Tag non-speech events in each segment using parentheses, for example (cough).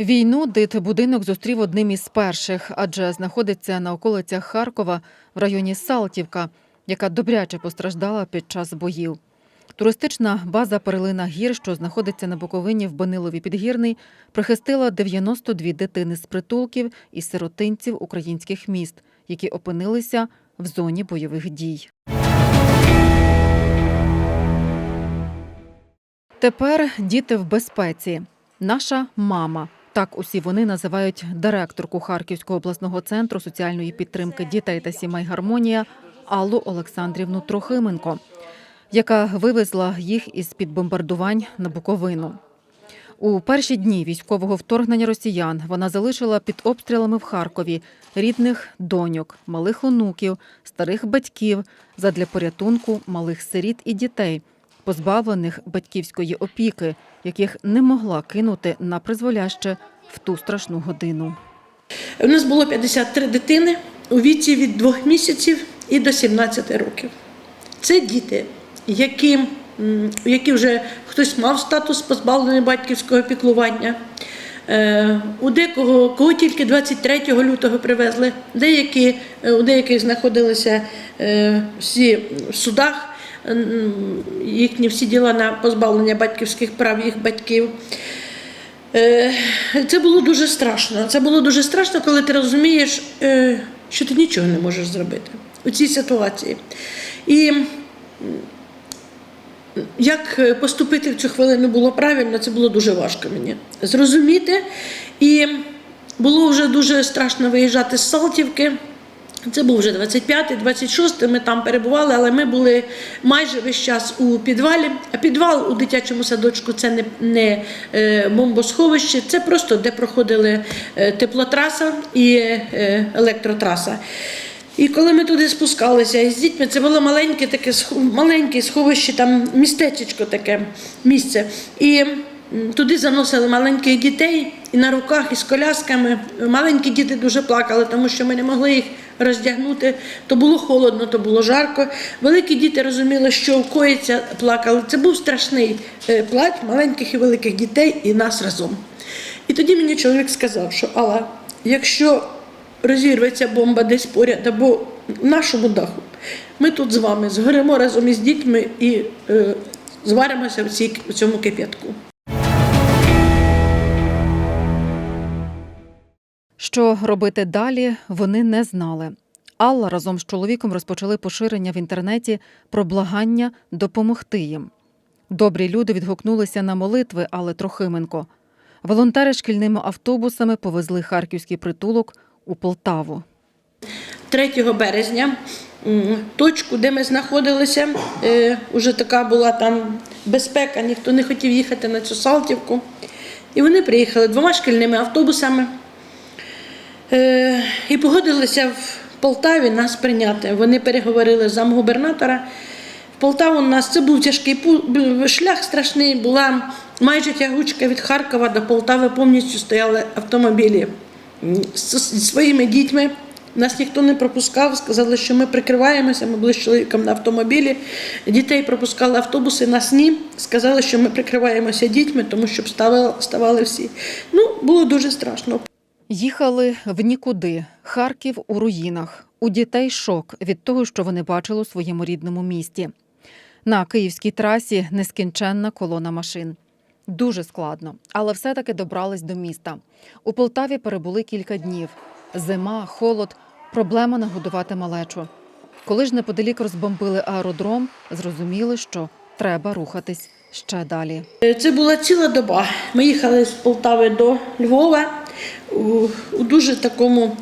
Війну дитбудинок зустрів одним із перших, адже знаходиться на околицях Харкова в районі Салтівка, яка добряче постраждала під час боїв. Туристична база Перелина гір, що знаходиться на Буковині в Банилові Підгірний, прихистила 92 дитини з притулків і сиротинців українських міст, які опинилися в зоні бойових дій. Тепер діти в безпеці. Наша мама. Так усі вони називають директорку Харківського обласного центру соціальної підтримки дітей та сімей Гармонія Аллу Олександрівну Трохименко, яка вивезла їх із під бомбардувань на Буковину. У перші дні військового вторгнення росіян вона залишила під обстрілами в Харкові рідних доньок, малих онуків, старих батьків задля порятунку малих сиріт і дітей, позбавлених батьківської опіки, яких не могла кинути на призволяще в ту страшну годину. У нас було 53 дитини у віці від 2 місяців і до 17 років. Це діти, які, які вже хтось мав статус позбавлений батьківського піклування. Е, У декого кого тільки 23 лютого привезли, деякі, е, у деяких знаходилися е, всі в судах, їхні всі діла на позбавлення батьківських прав їх батьків. Е, Це було дуже страшно. Це було дуже страшно, коли ти розумієш, е, що ти нічого не можеш зробити у цій ситуації. І як поступити в цю хвилину було правильно, це було дуже важко мені зрозуміти. І було вже дуже страшно виїжджати з Салтівки. Це був вже 25-й, 26-й, ми там перебували, але ми були майже весь час у підвалі. А підвал у дитячому садочку це не, не е, бомбосховище, це просто де проходили е, теплотраса і е, електротраса. І коли ми туди спускалися із дітьми, це було маленьке таке маленьке сховище, там містечечко таке місце. І туди заносили маленьких дітей і на руках, і з колясками. Маленькі діти дуже плакали, тому що ми не могли їх роздягнути. То було холодно, то було жарко. Великі діти розуміли, що коїться, плакали. Це був страшний е, плач маленьких і великих дітей і нас разом. І тоді мені чоловік сказав, що Алла, якщо розірветься бомба десь поряд або в нашому даху, ми тут з вами згоремо разом із дітьми і е, зваримося в, цій, в цьому кип'ятку. Що робити далі, вони не знали. Алла разом з чоловіком розпочали поширення в інтернеті про благання допомогти їм. Добрі люди відгукнулися на молитви Алли Трохименко. Волонтери шкільними автобусами повезли харківський притулок у Полтаву. 3 березня точку, де ми знаходилися, е, уже така була там безпека, ніхто не хотів їхати на цю Салтівку. І вони приїхали двома шкільними автобусами е, і погодилися в Полтаві нас прийняти. Вони переговорили з замгубернатора. В Полтаву у нас це був тяжкий шлях страшний, була майже тягучка від Харкова до Полтави, повністю стояли автомобілі зі своїми дітьми. Нас ніхто не пропускав, сказали, що ми прикриваємося. Ми були з чоловіком на автомобілі. Дітей пропускали автобуси, нас ні. Сказали, що ми прикриваємося дітьми, тому що ставали всі. Ну, було дуже страшно. Їхали в нікуди. Харків у руїнах. У дітей шок від того, що вони бачили у своєму рідному місті. На київській трасі нескінченна колона машин. Дуже складно, але все-таки добрались до міста. У Полтаві перебули кілька днів. Зима, холод, проблема нагодувати малечу. Коли ж неподалік розбомбили аеродром, зрозуміли, що треба рухатись ще далі. Це була ціла доба. Ми їхали з Полтави до Львова у, у дуже такому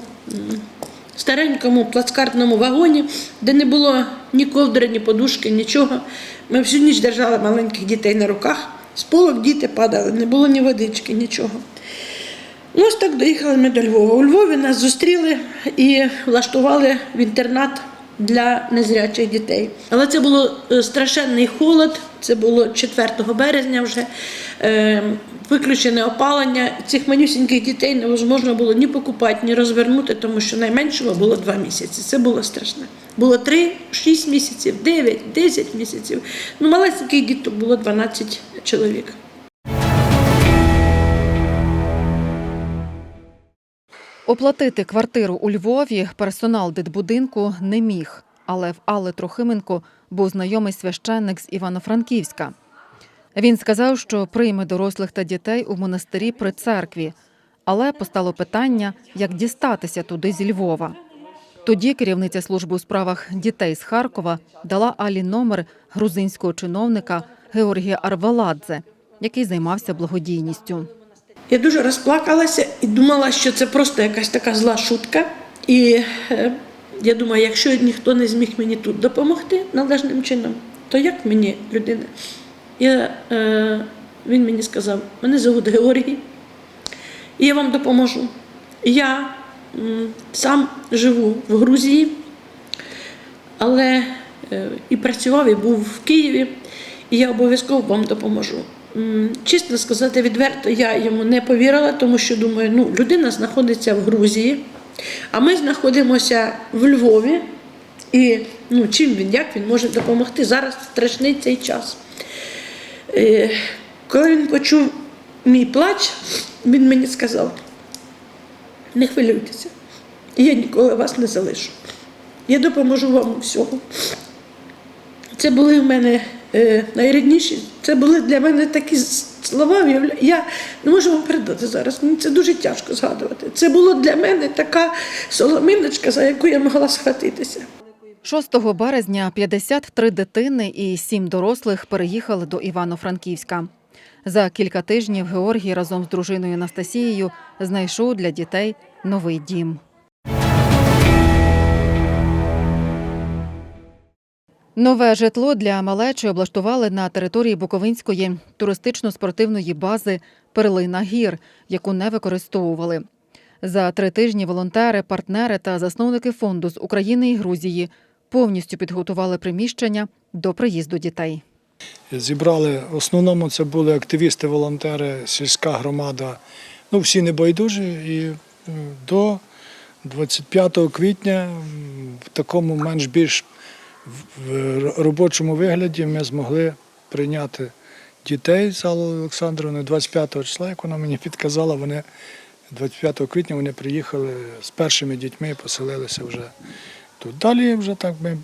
старенькому плацкартному вагоні, де не було ні ковдри, ні подушки, нічого. Ми всю ніч держали маленьких дітей на руках. З полок діти падали, не було ні водички, нічого. Ну, ось так доїхали ми до Львова. У Львові нас зустріли і влаштували в інтернат для незрячих дітей. Але це було е, страшенний холод, це було 4 березня вже. Е, Виключене опалення. Цих манюсіньких дітей невозможно було ні покупати, ні розвернути, тому що найменшого було 2 місяці. Це було страшне. Було 3, 6 місяців, 9, 10 місяців. Ну, малесеньких діток було 12 чоловік. Оплатити квартиру у Львові персонал дитбудинку не міг, але в Алли Трохименко був знайомий священник з Івано-Франківська. Він сказав, що прийме дорослих та дітей у монастирі при церкві, але постало питання, як дістатися туди зі Львова. Тоді керівниця служби у справах дітей з Харкова дала Алі номер грузинського чиновника Георгія Арваладзе, який займався благодійністю. Я дуже розплакалася і думала, що це просто якась така зла шутка. І е, я думаю, якщо ніхто не зміг мені тут допомогти належним чином, то як мені людина? Я, е, він мені сказав, мене звуть Георгій, і я вам допоможу. Я м, сам живу в Грузії, але е, і працював, і був в Києві, і я обов'язково вам допоможу. Чесно сказати, відверто, я йому не повірила, тому що думаю, ну, людина знаходиться в Грузії, а ми знаходимося в Львові. І ну, чим він, як він може допомогти? Зараз страшний цей час. Е, коли він почув мій плач, він мені сказав: не хвилюйтеся, я ніколи вас не залишу. Я допоможу вам у всьому. Це були в мене найрідніші, це були для мене такі слова. Я не можу вам передати зараз. Мені це дуже тяжко згадувати. Це було для мене така соломиночка, за яку я могла схватитися. 6 березня 53 дитини і 7 дорослих переїхали до Івано-Франківська. За кілька тижнів Георгій разом з дружиною Анастасією знайшов для дітей новий дім. Нове житло для малечі облаштували на території Буковинської туристично-спортивної бази Перлина Гір, яку не використовували. За три тижні волонтери, партнери та засновники фонду з України і Грузії повністю підготували приміщення до приїзду дітей. Зібрали в основному це були активісти, волонтери, сільська громада. Ну, всі небайдужі. І м, до 25 квітня в такому менш-більш в- в робочому вигляді ми змогли прийняти дітей з Аллою Олександровною 25 числа, як вона мені підказала, вони 25 квітня вони приїхали з першими дітьми і поселилися вже тут. Далі вже так ми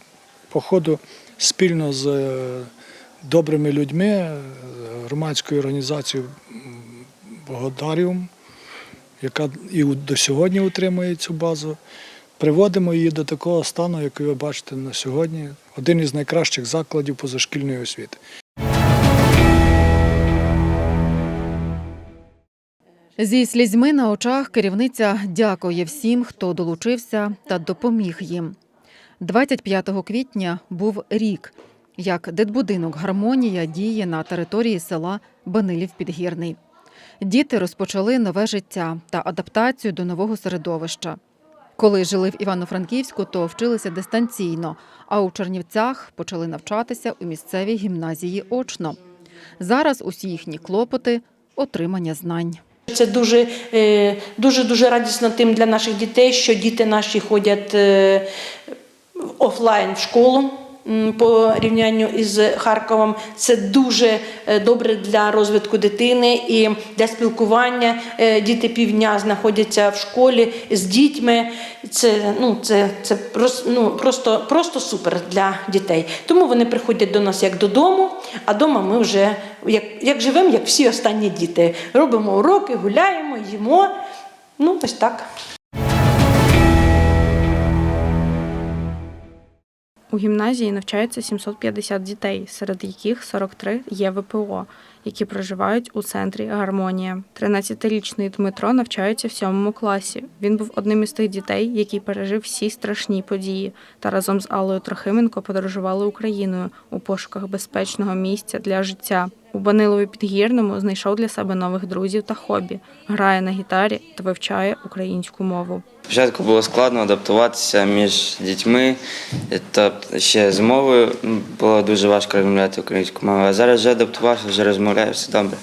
по ходу спільно з е, добрими людьми, е, громадською організацією Богодаріум, яка і до сьогодні утримує цю базу. Приводимо її до такого стану, який ви бачите на сьогодні. Один із найкращих закладів позашкільної освіти. Зі слізьми на очах керівниця дякує всім, хто долучився та допоміг їм. 25 квітня був рік, як дитбудинок Гармонія діє на території села Банилів Підгірний. Діти розпочали нове життя та адаптацію до нового середовища. Коли жили в Івано-Франківську, то вчилися дистанційно, а у Чернівцях почали навчатися у місцевій гімназії очно. Зараз усі їхні клопоти отримання знань. Це дуже, е, дуже дуже радісно тим для наших дітей, що діти наші ходять е, офлайн в школу. По рівнянню із Харковом це дуже е, добре для розвитку дитини і для спілкування. Е, Діти півдня знаходяться в школі з дітьми. Це, ну, це, це ну, просто, просто супер для дітей. Тому вони приходять до нас як додому, а вдома ми вже як, як живемо, як всі останні діти. Робимо уроки, гуляємо, їмо. Ну, ось так. У гімназії навчається 750 дітей, серед яких 43 є ВПО, які проживають у центрі Гармонія. 13-річний Дмитро навчається в сьомому класі. Він був одним із тих дітей, який пережив всі страшні події, та разом з Аллою Трохименко подорожували Україною у пошуках безпечного місця для життя. У Банилові Підгірному знайшов для себе нових друзів та хобі, грає на гітарі та вивчає українську мову. Спочатку було складно адаптуватися між дітьми, тобто ще з мовою було дуже важко розмовляти українською мовою, а зараз вже адаптувався, вже розмовляю, все добре.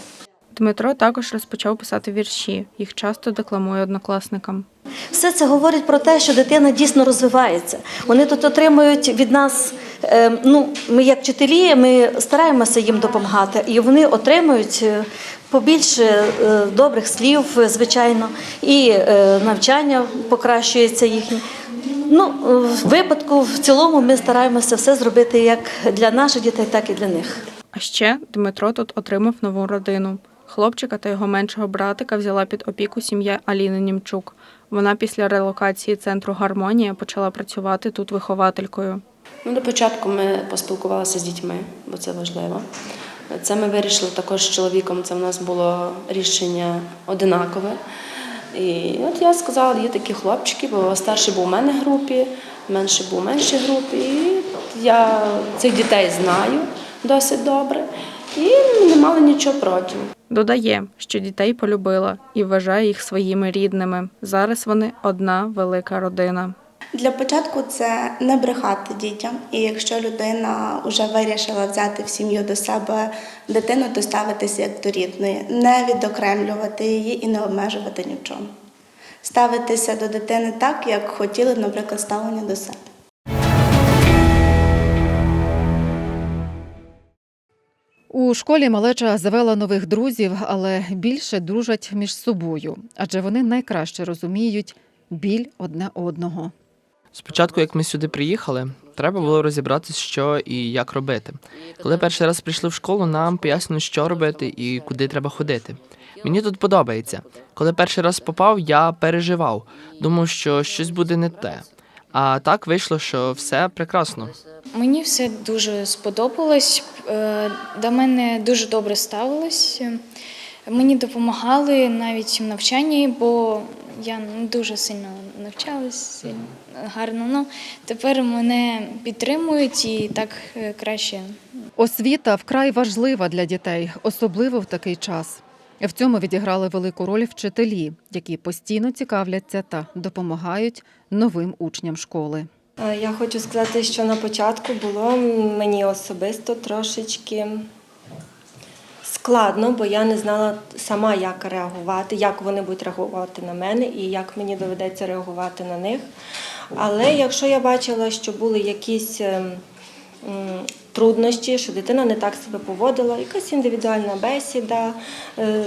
Дмитро також розпочав писати вірші. Їх часто декламує однокласникам. Все це говорить про те, що дитина дійсно розвивається. Вони тут отримують від нас. е, Ну, ми як вчителі, ми стараємося їм допомагати, і вони отримують е, побільше е, добрих слів, звичайно, і навчання покращується їхнє. Ну, в випадку в цілому ми стараємося все зробити як для наших дітей, так і для них. А ще Дмитро тут отримав нову родину. Хлопчика та його меншого братика взяла під опіку сім'я Аліни Німчук. Вона після релокації центру Гармонія почала працювати тут вихователькою. Ну, до початку ми поспілкувалися з дітьми, бо це важливо. Це ми вирішили також з чоловіком. Це в нас було рішення одинакове. І от я сказала, є такі хлопчики, бо старший був у мене в групі, менший був у меншій групі. І я цих дітей знаю досить добре і не мала нічого проти. Додає, що дітей полюбила і вважає їх своїми рідними. Зараз вони одна велика родина. Для початку це не брехати дітям. І якщо людина вже вирішила взяти в сім'ю до себе дитину, то ставитися як до рідної, не відокремлювати її і не обмежувати ні в чому. Ставитися до дитини так, як хотіли, наприклад, ставлення до себе. У школі малеча завела нових друзів, але більше дружать між собою, адже вони найкраще розуміють біль одне одного. Спочатку, як ми сюди приїхали, треба було розібратися, що і як робити. Коли перший раз прийшли в школу, нам пояснили, що робити і куди треба ходити. Мені тут подобається. Коли перший раз попав, я переживав, думав, що щось буде не те. А так вийшло, що все прекрасно. Мені все дуже сподобалось. е, До мене дуже добре ставилось. Мені допомагали навіть в навчанні, бо я не дуже сильно навчалась гарно. Ну тепер мене підтримують і так е, краще Освіта вкрай важлива для дітей, особливо в такий час. В цьому відіграли велику роль вчителі, які постійно цікавляться та допомагають новим учням школи. Е, Я хочу сказати, що на початку було мені особисто трошечки складно, бо я не знала сама, як реагувати, як вони будуть реагувати на мене і як мені доведеться реагувати на них. Але якщо я бачила, що були якісь ем, труднощі, що дитина не так себе поводила, якась індивідуальна бесіда е,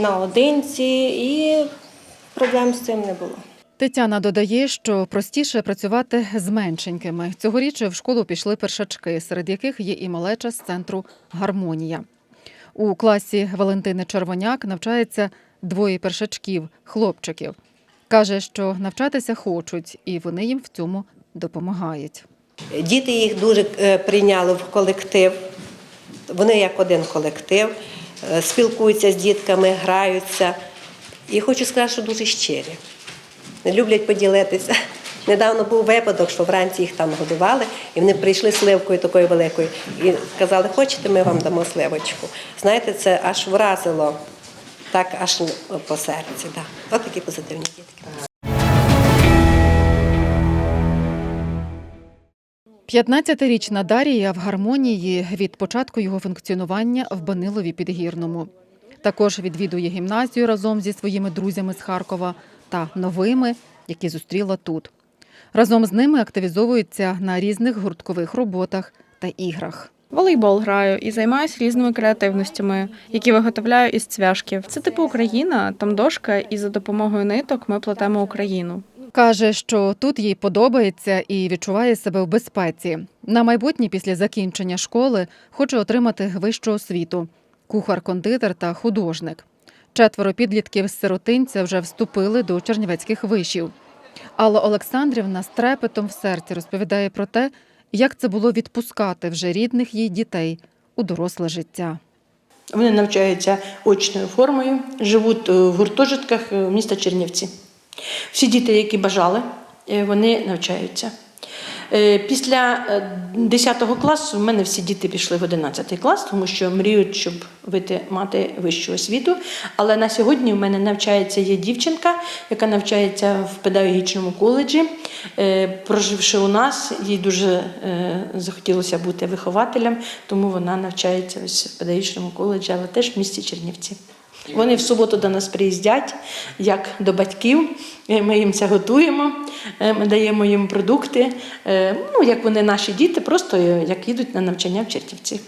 наодинці, і проблем з цим не було. Тетяна додає, що простіше працювати з меншенькими. Цьогоріч в школу пішли першачки, серед яких є і малеча з центру Гармонія. У класі Валентини Червоняк навчається двоє першачків, хлопчиків. Каже, що навчатися хочуть, і вони їм в цьому допомагають. Діти їх дуже е, прийняли в колектив. Вони як один колектив, е, спілкуються з дітками, граються. І хочу сказати, що дуже щирі. Люблять поділитися. (laughs) Недавно був випадок, що вранці їх там годували, і вони прийшли сливкою такою великою і сказали, хочете, ми вам дамо сливочку. Знаєте, це аж вразило, так аж по серці. Да. Ось такі позитивні дітки. 15-річна Дарія в гармонії від початку його функціонування в Банилові Підгірному. Також відвідує гімназію разом зі своїми друзями з Харкова та новими, які зустріла тут. Разом з ними активізовується на різних гурткових роботах та іграх. Волейбол граю і займаюся різними креативностями, які виготовляю із цвяшків. Це типу Україна, там дошка, і за допомогою ниток ми плетемо Україну. Каже, що тут їй подобається і відчуває себе в безпеці. На майбутнє після закінчення школи хоче отримати вищу освіту кухар, кондитер та художник. Четверо підлітків з сиротинця вже вступили до чернівецьких вишів. Алла Олександрівна з трепетом в серці розповідає про те, як це було відпускати вже рідних їй дітей у доросле життя. Вони навчаються очною формою, живуть е, в гуртожитках е, міста Чернівці. Всі діти, які бажали, е, вони навчаються. Е, Після е, 10 класу в мене всі діти пішли в 11 клас, тому що мріють, щоб вийти мати вищу освіту. Але на сьогодні в мене навчається є дівчинка, яка навчається в педагогічному коледжі. Е, Проживши у нас, їй дуже е, захотілося бути вихователем, тому вона навчається ось в педагогічному коледжі, але теж в місті Чернівці. Вони в суботу до нас приїздять, як до батьків. Е, Ми їм це готуємо, е, ми даємо їм продукти. Е, Ну, як вони наші діти, просто як їдуть на навчання в Чернівці.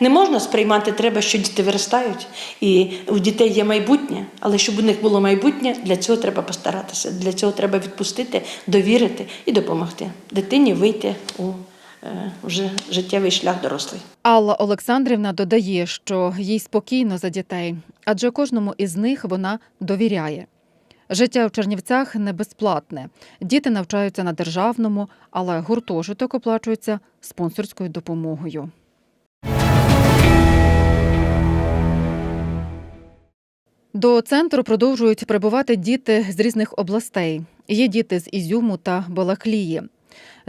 Не можна сприймати, треба, що діти виростають, і у дітей є майбутнє, але щоб у них було майбутнє, для цього треба постаратися. Для цього треба відпустити, довірити і допомогти дитині вийти у вже життєвий шлях дорослий. Алла Олександрівна додає, що їй спокійно за дітей, адже кожному із них вона довіряє. Життя в Чернівцях не безплатне. Діти навчаються на державному, але гуртожиток оплачується спонсорською допомогою. До центру продовжують прибувати діти з різних областей. Є діти з Ізюму та Балаклії.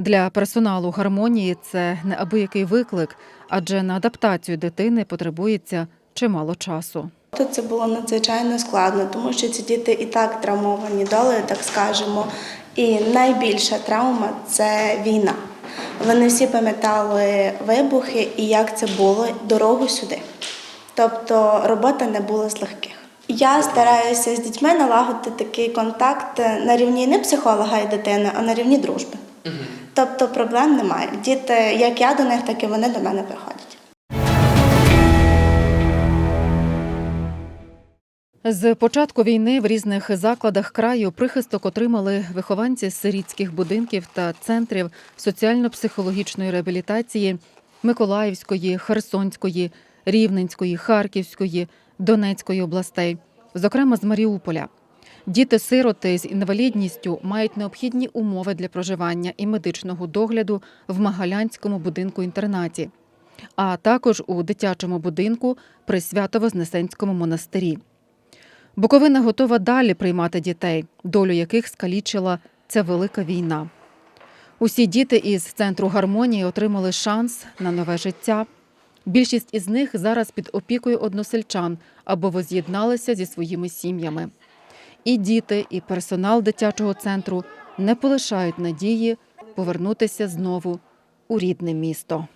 Для персоналу гармонії це неабиякий виклик, адже на адаптацію дитини потребується чимало часу. Це було надзвичайно складно, тому що ці діти і так травмовані долею, так скажемо. І найбільша травма це війна. Вони всі пам'ятали вибухи і як це було дорогу сюди. Тобто робота не була з легких. Я стараюся з дітьми налагодити такий контакт на рівні не психолога і дитини, а на рівні дружби. Тобто проблем немає. Діти, як я до них, так і вони до мене приходять. З початку війни в різних закладах краю прихисток отримали вихованці з сирітських будинків та центрів соціально-психологічної реабілітації Миколаївської, Херсонської, Рівненської, Харківської, Донецької областей, зокрема з Маріуполя. Діти-сироти з інвалідністю мають необхідні умови для проживання і медичного догляду в Магалянському будинку-інтернаті, а також у дитячому будинку при Свято-Вознесенському монастирі. Буковина готова далі приймати дітей, долю яких скалічила ця велика війна. Усі діти із центру гармонії отримали шанс на нове життя. Більшість із них зараз під опікою односельчан або воз'єдналися зі своїми сім'ями. І діти, і персонал дитячого центру не полишають надії повернутися знову у рідне місто.